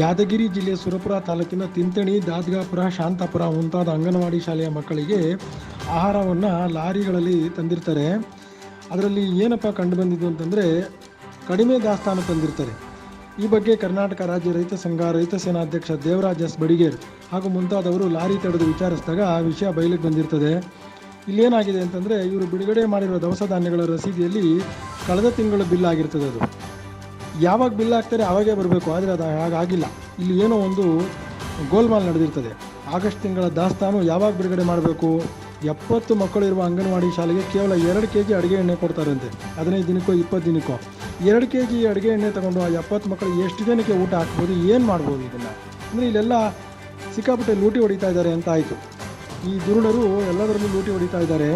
ಯಾದಗಿರಿ ಜಿಲ್ಲೆಯ ಸುರಪುರ ತಾಲೂಕಿನ ತಿಂತಣಿ, ದಾದ್ಗಾಪುರ, ಶಾಂತಾಪುರ ಮುಂತಾದ ಅಂಗನವಾಡಿ ಶಾಲೆಯ ಮಕ್ಕಳಿಗೆ ಆಹಾರವನ್ನು ಲಾರಿಗಳಲ್ಲಿ ತಂದಿರ್ತಾರೆ. ಅದರಲ್ಲಿ ಏನಪ್ಪ ಕಂಡು ಬಂದಿದ್ದು ಅಂತಂದರೆ ಕಡಿಮೆ ದಾಸ್ತಾನು ತಂದಿರ್ತಾರೆ. ಈ ಬಗ್ಗೆ ಕರ್ನಾಟಕ ರಾಜ್ಯ ರೈತ ಸಂಘ, ರೈತ ಸೇನಾಧ್ಯಕ್ಷ ದೇವರಾಜ್ ಎಸ್. ಬಡಿಗೇರ್ ಹಾಗೂ ಮುಂತಾದವರು ಲಾರಿ ತಡೆದು ವಿಚಾರಿಸಿದಾಗ ಆ ವಿಷಯ ಬಯಲಿಗೆ ಬಂದಿರ್ತದೆ. ಇಲ್ಲೇನಾಗಿದೆ ಅಂತಂದರೆ ಇವರು ಬಿಡುಗಡೆ ಮಾಡಿರುವ ದವಸ ಧಾನ್ಯಗಳ ರಸೀದಿಯಲ್ಲಿ ಕಳೆದ ತಿಂಗಳ ಬಿಲ್ ಆಗಿರ್ತದೆ ಅದು. ಯಾವಾಗ ಬಿಲ್ ಹಾಕ್ತಾರೆ ಆವಾಗೇ ಬರಬೇಕು, ಆದರೆ ಅದು ಹಾಗಾಗಿಲ್ಲ. ಇಲ್ಲಿ ಏನೋ ಒಂದು ಗೋಲ್ಮಾಲ್ ನಡೆದಿರ್ತದೆ. ಆಗಸ್ಟ್ ತಿಂಗಳ ದಾಸ್ತಾನು ಯಾವಾಗ ಬಿಡುಗಡೆ ಮಾಡಬೇಕು? ಎಪ್ಪತ್ತು ಮಕ್ಕಳು ಇರುವ ಅಂಗನವಾಡಿ ಶಾಲೆಗೆ ಕೇವಲ ಎರಡು ಕೆ ಜಿ ಅಡುಗೆ ಎಣ್ಣೆ ಕೊಡ್ತಾರಂತೆ. ಹದಿನೈದು ದಿನಕ್ಕೋ, ಇಪ್ಪತ್ತು ದಿನಕ್ಕೋ? ಎರಡು ಕೆ ಜಿ ಅಡುಗೆ ಎಣ್ಣೆ ತಗೊಂಡು ಆ ಎಪ್ಪತ್ತು ಮಕ್ಕಳು ಎಷ್ಟು ಜನಕ್ಕೆ ಊಟ ಹಾಕ್ಬೋದು, ಏನು ಮಾಡ್ಬೋದು ಇದನ್ನು? ಅಂದರೆ ಇಲ್ಲೆಲ್ಲ ಸಿಕ್ಕಾಪಟ್ಟೆ ಲೂಟಿ ಹೊಡಿತಾ ಇದ್ದಾರೆ ಅಂತ ಆಯಿತು. ಈ ದುರುಡರು ಎಲ್ಲದರಲ್ಲೂ ಲೂಟಿ ಹೊಡಿತಾ ಇದ್ದಾರೆ.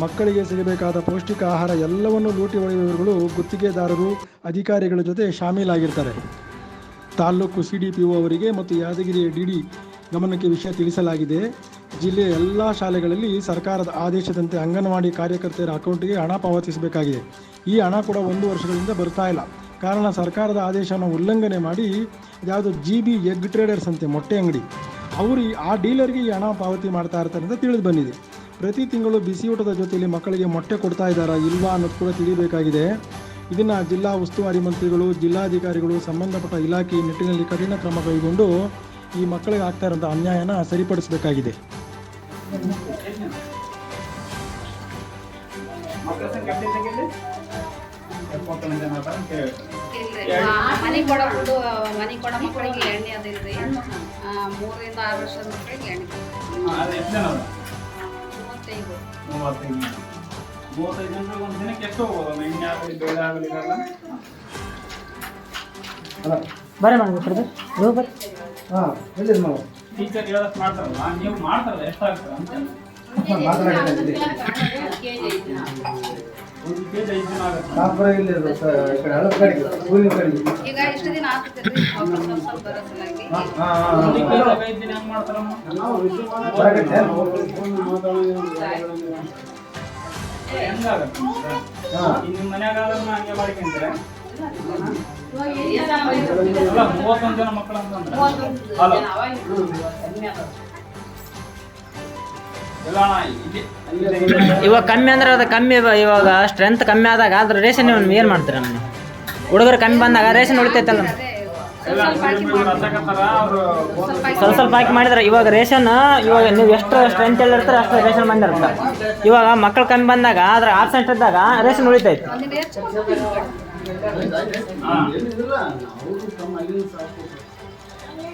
ಮಕ್ಕಳಿಗೆ ಸಿಗಬೇಕಾದ ಪೌಷ್ಟಿಕ ಆಹಾರ ಎಲ್ಲವನ್ನು ಲೂಟಿ ಹೊಡೆಯುವವರುಗಳು ಗುತ್ತಿಗೆದಾರರು, ಅಧಿಕಾರಿಗಳ ಜೊತೆ ಶಾಮೀಲಾಗಿರ್ತಾರೆ. Taluk C D P O ಅವರಿಗೆ ಮತ್ತು ಯಾದಗಿರಿ ಡಿ ಡಿ ಗಮನಕ್ಕೆ ವಿಷಯ ತಿಳಿಸಲಾಗಿದೆ. ಜಿಲ್ಲೆಯ ಎಲ್ಲ ಶಾಲೆಗಳಲ್ಲಿ ಸರ್ಕಾರದ ಆದೇಶದಂತೆ ಅಂಗನವಾಡಿ ಕಾರ್ಯಕರ್ತೆಯರ ಅಕೌಂಟಿಗೆ ಹಣ ಪಾವತಿಸಬೇಕಾಗಿದೆ. ಈ ಹಣ ಕೂಡ ಒಂದು ವರ್ಷಗಳಿಂದ ಬರ್ತಾ ಇಲ್ಲ. ಕಾರಣ ಸರ್ಕಾರದ ಆದೇಶವನ್ನು ಉಲ್ಲಂಘನೆ ಮಾಡಿ ಯಾವುದು ಜಿ ಬಿ ಎಗ್ ಟ್ರೇಡರ್ಸ್ ಅಂತೆ ಮೊಟ್ಟೆ ಅಂಗಡಿ. ಅವರು ಆ ಡೀಲರ್ಗೆ ಈ ಹಣ ಪಾವತಿ ಮಾಡ್ತಾ ಇರ್ತಾರೆ ಅಂತ ತಿಳಿದು ಬಂದಿದೆ. ಪ್ರತಿ ತಿಂಗಳು ಬಿಸಿ ಊಟದ ಜೊತೆಯಲ್ಲಿ ಮಕ್ಕಳಿಗೆ ಮೊಟ್ಟೆ ಕೊಡ್ತಾ ಇದ್ದಾರಾ ಇಲ್ವಾ ಅನ್ನೋದು ಕೂಡ ತಿಳಿಯಬೇಕಾಗಿದೆ. ಇದನ್ನು ಜಿಲ್ಲಾ ಉಸ್ತುವಾರಿ ಮಂತ್ರಿಗಳು ಜಿಲ್ಲಾಧಿಕಾರಿಗಳು ಸಂಬಂಧಪಟ್ಟ ಇಲಾಖೆ ನಿಟ್ಟಿನಲ್ಲಿ ಕಠಿಣ ಕ್ರಮ ಕೈಗೊಂಡು ಈ ಮಕ್ಕಳಿಗೆ ಆಗ್ತಾ ಇರೋಂಥ ಅನ್ಯಾಯನ ಸರಿಪಡಿಸಬೇಕಾಗಿದೆ. ಕೊಡೋ ಕೊಡೋ ಮಕ್ಕಳಿಗೆ ಎಣ್ಣೆ ಮೂರರಿಂದ ಆರು ವರ್ಷದ ಮಕ್ಕಳಿಗೆ ಎಣ್ಣೆ. ಮೂವತ್ತೈದು ಮೂವತ್ತೈದು ಜನರಿಗೆ ಒಂದು ದಿನಕ್ಕೆ ಎಷ್ಟು ಹೋಗೋದು ಎಣ್ಣೆ ಆಗಲಿ ಬೇಳೆ ಆಗಲಿ ಅಲ್ಲ. ಬರ ಮಾಡ್ಬೇಕು ಬರ್ರಿ ಹಾಂ ಎಲ್ಲಿದೆ ನಾವು ಟೀಚರ್ ಹೇಳೋದು ಮಾಡ್ತಾರಲ್ಲ ನೀವು ಮಾಡ್ತಾರಲ್ಲ ಎಷ್ಟಾಗ್ತದೆ ಅಂತ. ಮಾತನಾಡಿದ್ದೀವಿ ಕೆ ಜಿ ಐದು ಒಂದು ಕೆ ಜಿ ಐದು ದಿನ ಆಗುತ್ತೆ ನಾಲ್ಕುವರೆ ಇಲ್ಲಿ ಕಡೆಗೆ ಊರಿನ ಕಡೆಗೆ ಈಗ ಇಷ್ಟು ದಿನ ಸ್ವಲ್ಪ ಸ್ವಲ್ಪ ಬರೋ ಸಲುವಾಗಿ. ನಿಮ್ಮ ಮನ್ಯಾಗ ಹಂಗೆ ಮಾಡ್ಕೊಂಡ್ರೆ? ಅಲ್ಲ ಮೂವತ್ತೊಂದು ಜನ ಮಕ್ಕಳು ಅಂತಂದ್ರೆ ಅಲ್ಲ ಇವಾಗ ಕಮ್ಮಿ ಅಂದ್ರೆ ಅದು ಕಮ್ಮಿ ಇವಾಗ ಸ್ಟ್ರೆಂತ್ ಕಮ್ಮಿ ಆದಾಗ ಅದ್ರ ರೇಷನ್ ಏನು ಮಾಡ್ತೀರ ನಮ್ಮ ಹುಡುಗರು ಕಮ್ಮಿ ಬಂದಾಗ ರೇಷನ್ ಉಳಿತೈತಲ್ಲ? ಎಲ್ಲ ಸ್ವಲ್ಪ ಸ್ವಲ್ಪ ಹಾಕಿ ಮಾಡಿದ್ರೆ ಇವಾಗ ರೇಷನ್, ಇವಾಗ ನೀವು ಎಷ್ಟು ಸ್ಟ್ರೆಂತ್ ಇರ್ತಾರೆ ಅಷ್ಟು ರೇಷನ್ ಬಂದಿರುತ್ತೆ ಇವಾಗ ಮಕ್ಕಳು ಕಮ್ಮಿ ಬಂದಾಗ ಅದ್ರ ಆಬ್ಸೆಂಟ್ ಇದ್ದಾಗ ರೇಷನ್ ಉಳಿತೈತಿ.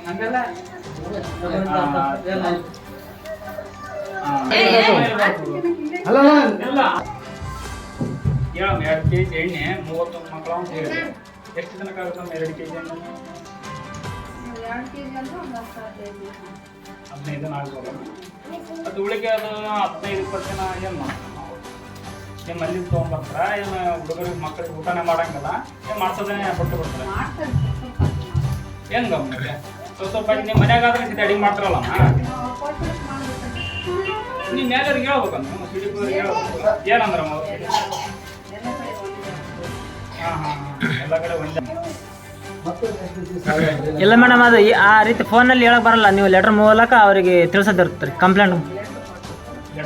ಹಂಗಲ್ಲ? ಎರಡು ಕೆ ಜಿ ಎಣ್ಣೆ ಮೂವತ್ತೊಂದು ಮಕ್ಕಳು ಎಷ್ಟು ಜನಕ್ಕೆ ಆಗುತ್ತಮ್ಮ ಎರಡು ಕೆ ಜಿ ಎಣ್ಣೆ ಹದಿನೈದು ಆಗ್ಬೋದು ಅದು ಉಳಿಕೆ ಅದು ಹದಿನೈದು ಇಪ್ಪತ್ತು ಜನ ಏನು ಮಾಡ್ತಾರೆ ನಾವು ಏನು ತೊಗೊಂಬರ್ತಾರ ಏನು ಹುಡುಗರಿಗೆ ಮಕ್ಕಳಿಗೆ ಊಟನೇ ಮಾಡಂಗಿಲ್ಲ ಏನು ಮಾಡ್ಸೋದೇ ಕೊಟ್ಟು ಬರ್ತಾರೆ ಮಾಡ್ತಾರೆ ಸ್ವಲ್ಪ ಸ್ವಲ್ಪ ನಿಮ್ಮ ಮನ್ಯಾಗ ಆದ್ರೆ ಅಡಿಗೆ ಮಾಡ್ಬೇಕು ನೀನು ಯಾರ್ಯಾರಿಗೆ ಹೇಳ್ಬೇಕಂತ ನಮ್ಮ ಸಿಡಿಪುರಿಗೆ ಹೇಳ್ಬೇಕು ಕಡೆ ಹಾಂ ಹಾಂ. ಎಲ್ಲ ಕಡೆ ಒಂದೇ. ಇಲ್ಲ ಮೇಡಮ್ ಅದು ಈ- ಆ ರೀತಿ ಫೋನಲ್ಲಿ ಹೇಳಕ್ ಬರಲ್ಲ. ನೀವು ಲೆಟರ್ ಮೂಲಕ ಅವರಿಗೆ ತಿಳಿಸೋದಿರ್ತಾರೆ ಕಂಪ್ಲೇಂಟ್ ಮತ್ತೆ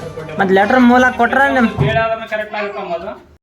ಕೊಟ್ಟು ಮತ್ತು ಲೆಟರ್ ಮೂಲಕ ಕೊಟ್ರೆ ನಿಮ್ಮ ಬೇಳೆ ಆದ್ರೆ ಕರೆಕ್ಟ್ ಆಗುತ್ತಮ್ಮ ಅದು?